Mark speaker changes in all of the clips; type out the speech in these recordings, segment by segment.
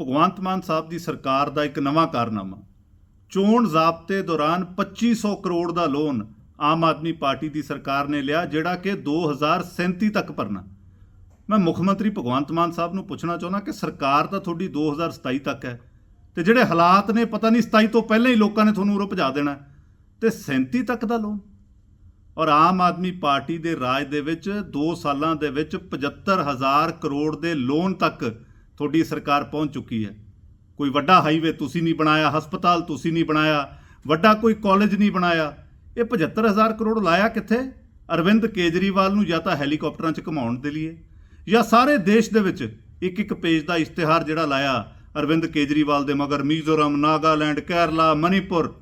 Speaker 1: ਭਗਵੰਤ ਮਾਨ ਸਾਹਿਬ ਦੀ ਸਰਕਾਰ ਦਾ ਇੱਕ ਨਵਾਂ ਕਾਰਨਾਮਾ ਚੋਣ ਜ਼ਾਬਤੇ ਦੌਰਾਨ 2500 ਕਰੋੜ ਦਾ ਲੋਨ ਆਮ ਆਦਮੀ ਪਾਰਟੀ ਦੀ ਸਰਕਾਰ ਨੇ ਲਿਆ, ਜਿਹੜਾ ਕਿ 2037 ਤੱਕ ਭਰਨਾ ਮੈਂ ਮੁੱਖ ਮੰਤਰੀ ਭਗਵੰਤ ਮਾਨ ਸਾਹਿਬ ਨੂੰ ਪੁੱਛਣਾ ਚਾਹੁੰਦਾ ਕਿ ਸਰਕਾਰ ਤਾਂ ਤੁਹਾਡੀ 2027 ਤੱਕ ਹੈ ਤੇ ਜਿਹੜੇ ਹਾਲਾਤ ਨੇ ਪਤਾ ਨਹੀਂ 27 ਤੋਂ ਪਹਿਲਾਂ ਹੀ ਲੋਕਾਂ ਨੇ ਤੁਹਾਨੂੰ ਉਰੋਂ ਭਜਾ ਦੇਣਾ ਹੈ। ਤੇ 37 ਤੱਕ ਦਾ ਲੋਨ ਔਰ ਆਮ ਆਦਮੀ ਪਾਰਟੀ ਦੇ ਰਾਜ ਦੇ ਵਿੱਚ 2 ਸਾਲਾਂ ਦੇ ਵਿੱਚ 75000 ਕਰੋੜ ਦੇ ਲੋਨ ਤੱਕ ਤੁਹਾਡੀ ਸਰਕਾਰ ਪਹੁੰਚ ਚੁੱਕੀ ਹੈ। ਕੋਈ ਵੱਡਾ ਹਾਈਵੇ ਤੁਸੀਂ ਨਹੀਂ ਬਣਾਇਆ, ਹਸਪਤਾਲ ਤੁਸੀਂ ਨਹੀਂ ਬਣਾਇਆ, ਵੱਡਾ ਕੋਈ ਕਾਲਜ ਨਹੀਂ ਬਣਾਇਆ। ਇਹ 75000 ਕਰੋੜ ਲਾਇਆ ਕਿੱਥੇ? ਅਰਵਿੰਦ ਕੇਜਰੀਵਾਲ ਨੂੰ ਜਾਂ ਤਾਂ ਹੈਲੀਕਾਪਟਰਾਂ 'ਚ ਘੁਮਾਉਣ ਦੇ ਲਈ ਜਾਂ ਸਾਰੇ ਦੇਸ਼ ਦੇ ਵਿੱਚ ਇੱਕ ਇੱਕ ਪੇਜ ਦਾ ਇਸ਼ਤਿਹਾਰ ਜਿਹੜਾ ਲਾਇਆ ਅਰਵਿੰਦ ਕੇਜਰੀਵਾਲ ਦੇ ਮਗਰ, ਮਿਜ਼ੋਰਮ, ਨਾਗਾਲੈਂਡ, ਕੇਰਲਾ ਮਨੀਪੁਰ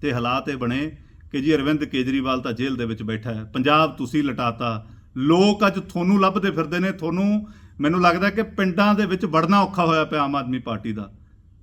Speaker 1: ਤੇ ਹਾਲਾਤ ਇਹ ਬਣੇ ਕਿ ਜੀ ਅਰਵਿੰਦ ਕੇਜਰੀਵਾਲ ਤਾਂ ਜੇਲ੍ਹ ਦੇ ਵਿੱਚ ਬੈਠਾ ਹੈ। ਪੰਜਾਬ ਤੁਸੀਂ ਲਟਾਤਾ। ਲੋਕ ਅੱਜ ਤੁਹਾਨੂੰ ਲੱਭਦੇ ਫਿਰਦੇ ਨੇ, ਤੁਹਾਨੂੰ ਮੈਨੂੰ ਲੱਗਦਾ ਕਿ ਪਿੰਡਾਂ ਦੇ ਵਿੱਚ ਵੜਨਾ ਔਖਾ ਹੋਇਆ ਪਿਆ ਆਮ ਆਦਮੀ ਪਾਰਟੀ ਦਾ।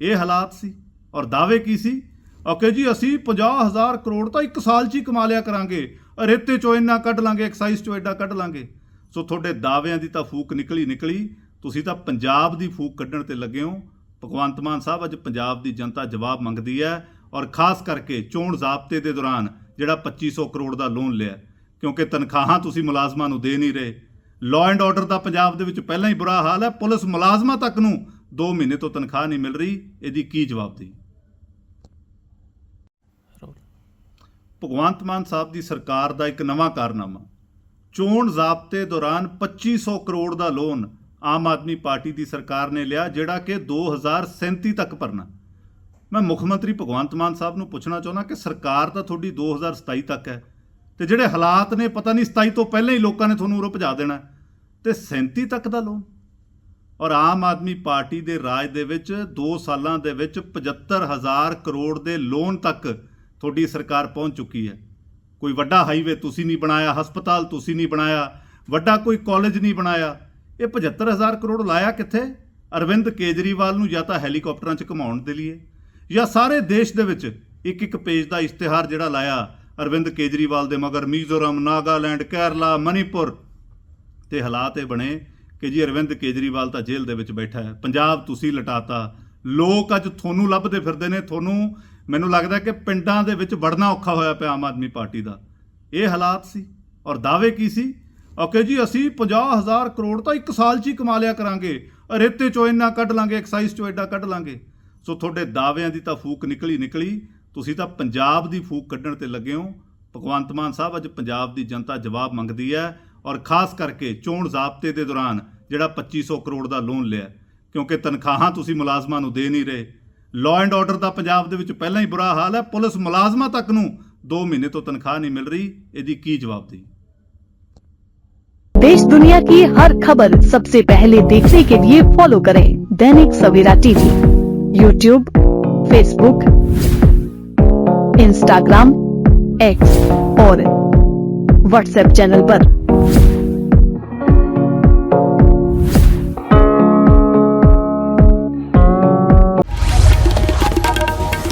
Speaker 1: ਇਹ ਹਾਲਾਤ ਸੀ। ਔਰ ਦਾਅਵੇ ਕੀ ਸੀ? ਓਕੇ ਜੀ, ਅਸੀਂ 50000 ਕਰੋੜ ਤਾਂ ਇੱਕ ਸਾਲ 'ਚ ਹੀ ਕਮਾ ਲਿਆ ਕਰਾਂਗੇ। ਰੇਤੇ ਚੋਂ ਇੰਨਾ ਕੱਢ ਲਾਂਗੇ, ਐਕਸਾਈਜ਼ ਚੋਂ ਐਡਾ ਕੱਢ ਲਾਂਗੇ। ਸੋ ਤੁਹਾਡੇ ਦਾਅਵਿਆਂ ਦੀ ਤਾਂ ਫੂਕ ਨਿਕਲੀ ਨਿਕਲੀ। ਤੁਸੀਂ ਤਾਂ ਪੰਜਾਬ ਦੀ ਫੂਕ ਕੱਢਣ ਤੇ ਲੱਗੇ ਹੋ। ਭਗਵੰਤ ਮਾਨ ਸਾਹਿਬ ਅੱਜ ਪੰਜਾਬ ਦੀ ਜਨਤਾ ਜਵਾਬ ਮੰਗਦੀ ਹੈ ਔਰ ਖਾਸ ਕਰਕੇ ਚੋਣ ਜ਼ਾਬਤੇ ਦੇ ਦੌਰਾਨ ਜਿਹੜਾ 2500 ਕਰੋੜ ਦਾ ਲੋਨ ਲਿਆ। ਕਿਉਂਕਿ ਤਨਖਾਹਾਂ ਤੁਸੀਂ ਮੁਲਾਜ਼ਮਾਂ ਨੂੰ ਦੇ ਨਹੀਂ ਰਹੇ। ਲਾਅ ਐਂਡ ਆਰਡਰ ਦਾ ਪੰਜਾਬ ਦੇ ਵਿੱਚ ਪਹਿਲਾਂ ਹੀ ਬੁਰਾ ਹਾਲ ਹੈ। ਪੁਲਿਸ ਮੁਲਾਜ਼ਮਾਂ ਤੱਕ ਨੂੰ 2 ਮਹੀਨੇ ਤੋਂ ਤਨਖਾਹ ਨਹੀਂ ਮਿਲ ਰਹੀ। ਇਹਦੀ ਕੀ ਜਵਾਬ ਭਗਵੰਤ ਮਾਨ ਸਾਹਿਬ ਦੀ ਸਰਕਾਰ ਦਾ ਇੱਕ ਨਵਾਂ ਕਾਰਨਾਮਾ। ਚੋਣ ਜ਼ਾਬਤੇ ਦੌਰਾਨ 2500 ਕਰੋੜ ਦਾ ਲੋਨ ਆਮ ਆਦਮੀ ਪਾਰਟੀ ਦੀ ਸਰਕਾਰ ਨੇ ਲਿਆ, ਜਿਹੜਾ ਕਿ 2037 ਤੱਕ ਭਰਨਾ। ਮੈਂ ਮੁੱਖ ਮੰਤਰੀ ਭਗਵੰਤ ਮਾਨ ਸਾਹਿਬ ਨੂੰ ਪੁੱਛਣਾ ਚਾਹੁੰਦਾ ਕਿ ਸਰਕਾਰ ਤਾਂ ਤੁਹਾਡੀ 2027 ਤੱਕ ਹੈ। ਤੇ ਜਿਹੜੇ ਹਾਲਾਤ ਨੇ, ਪਤਾ ਨਹੀਂ 27 ਤੋਂ ਪਹਿਲਾਂ ਹੀ ਲੋਕਾਂ ਨੇ ਤੁਹਾਨੂੰ ਉਰੋਂ ਭਜਾ ਦੇਣਾ ਤੇ 37 ਤੱਕ ਦਾ ਲੋਨ। ਔਰ ਆਮ ਆਦਮੀ ਪਾਰਟੀ ਦੇ ਰਾਜ ਦੇ ਵਿੱਚ 2 ਸਾਲਾਂ ਦੇ ਵਿੱਚ 75000 ਕਰੋੜ ਦੇ ਲੋਨ ਤੱਕ ਤੁਹਾਡੀ ਸਰਕਾਰ ਪਹੁੰਚ ਚੁੱਕੀ ਹੈ। ਕੋਈ ਵੱਡਾ ਹਾਈਵੇ ਤੁਸੀਂ ਨਹੀਂ ਬਣਾਇਆ, ਹਸਪਤਾਲ ਤੁਸੀਂ ਨਹੀਂ ਬਣਾਇਆ, ਵੱਡਾ ਕੋਈ ਕਾਲਜ ਨਹੀਂ ਬਣਾਇਆ। ਇਹ 75000 ਕਰੋੜ ਲਾਇਆ ਕਿੱਥੇ? ਅਰਵਿੰਦ ਕੇਜਰੀਵਾਲ ਨੂੰ ਜਾਂ ਤਾਂ ਹੈਲੀਕਾਪਟਰਾਂ 'ਚ ਘੁਮਾਉਣ ਦੇ ਲਈ ਜਾਂ ਸਾਰੇ ਦੇਸ਼ ਦੇ ਵਿੱਚ ਇੱਕ ਇੱਕ ਪੇਜ ਦਾ ਇਸ਼ਤਿਹਾਰ ਜਿਹੜਾ ਲਾਇਆ ਅਰਵਿੰਦ ਕੇਜਰੀਵਾਲ ਦੇ ਮਗਰ। ਮਿਜ਼ੋਰਮ, ਨਾਗਾਲੈਂਡ, ਕੇਰਲਾ ਮਨੀਪੁਰ ਤੇ ਹਾਲਾਤ ਇਹ ਬਣੇ ਕਿ ਜੀ ਅਰਵਿੰਦ ਕੇਜਰੀਵਾਲ ਤਾਂ ਜੇਲ੍ਹ ਦੇ ਵਿੱਚ ਬੈਠਾ ਹੈ। ਪੰਜਾਬ ਤੁਸੀਂ ਲਟਾਤਾ। ਲੋਕ ਅੱਜ ਤੁਹਾਨੂੰ ਲੱਭਦੇ ਫਿਰਦੇ ਨੇ। ਤੁਹਾਨੂੰ ਮੈਨੂੰ ਲੱਗਦਾ ਕਿ ਪਿੰਡਾਂ ਦੇ ਵਿੱਚ ਵੜਨਾ ਔਖਾ ਹੋਇਆ ਪਿਆ ਆਮ ਆਦਮੀ ਪਾਰਟੀ ਦਾ। ਇਹ ਹਾਲਾਤ ਸੀ ਔਰ ਦਾਅਵੇ ਕੀ ਸੀ? ਓਕੇ ਜੀ, ਅਸੀਂ 50000 ਕਰੋੜ ਤਾਂ ਇੱਕ ਸਾਲ 'ਚ ਹੀ ਕਮਾ ਲਿਆ ਕਰਾਂਗੇ। ਰੇਤੇ ਚੋਂ ਇੰਨਾ ਕੱਢ ਲਾਂਗੇ, ਐਕਸਾਈਜ਼ ਚੋਂ ਐਡਾ ਕੱਢ ਲਾਂਗੇ। ਸੋ ਤੁਹਾਡੇ ਦਾਅਵਿਆਂ ਦੀ ਤਾਂ ਫੂਕ ਨਿਕਲੀ ਨਿਕਲੀ। ਤੁਸੀਂ ਤਾਂ ਪੰਜਾਬ ਦੀ ਫੂਕ ਕੱਢਣ ਤੇ ਲੱਗੇ ਹੋ। ਭਗਵੰਤ ਮਾਨ ਸਾਹਿਬ ਅੱਜ ਪੰਜਾਬ ਦੀ ਜਨਤਾ ਜਵਾਬ ਮੰਗਦੀ ਹੈ। ਔਰ ਖਾਸ ਕਰਕੇ ਚੋਣ ਜ਼ਾਬਤੇ ਦੇ ਦੌਰਾਨ ਜਿਹੜਾ 2500 ਕਰੋੜ ਦਾ ਲੋਨ ਲਿਆ ਕਿਉਂਕਿ ਤਨਖਾਹਾਂ ਤੁਸੀਂ ਮੁਲਾਜ਼ਮਾਂ ਨੂੰ ਦੇ ਨਹੀਂ ਰਹੇ ਲਾਅ ਐਂਡ ਆਰਡਰ ਦਾ ਪੰਜਾਬ ਦੇ ਵਿੱਚ ਪਹਿਲਾਂ ਹੀ ਬੁਰਾ ਹਾਲ ਹੈ ਪੁਲਿਸ ਮੁਲਾਜ਼ਮਾਂ ਤੱਕ ਨੂੰ 2 ਮਹੀਨੇ ਤੋਂ ਤਨਖਾਹ ਨਹੀਂ ਮਿਲ ਰਹੀ ਇਹਦੀ ਕੀ ਜਵਾਬ ਦੇਈ
Speaker 2: देश दुनिया की हर खबर सबसे पहले देखने के लिए फॉलो करें Dainik Savera TV YouTube Facebook Instagram X और व्हाट्सएप चैनल पर।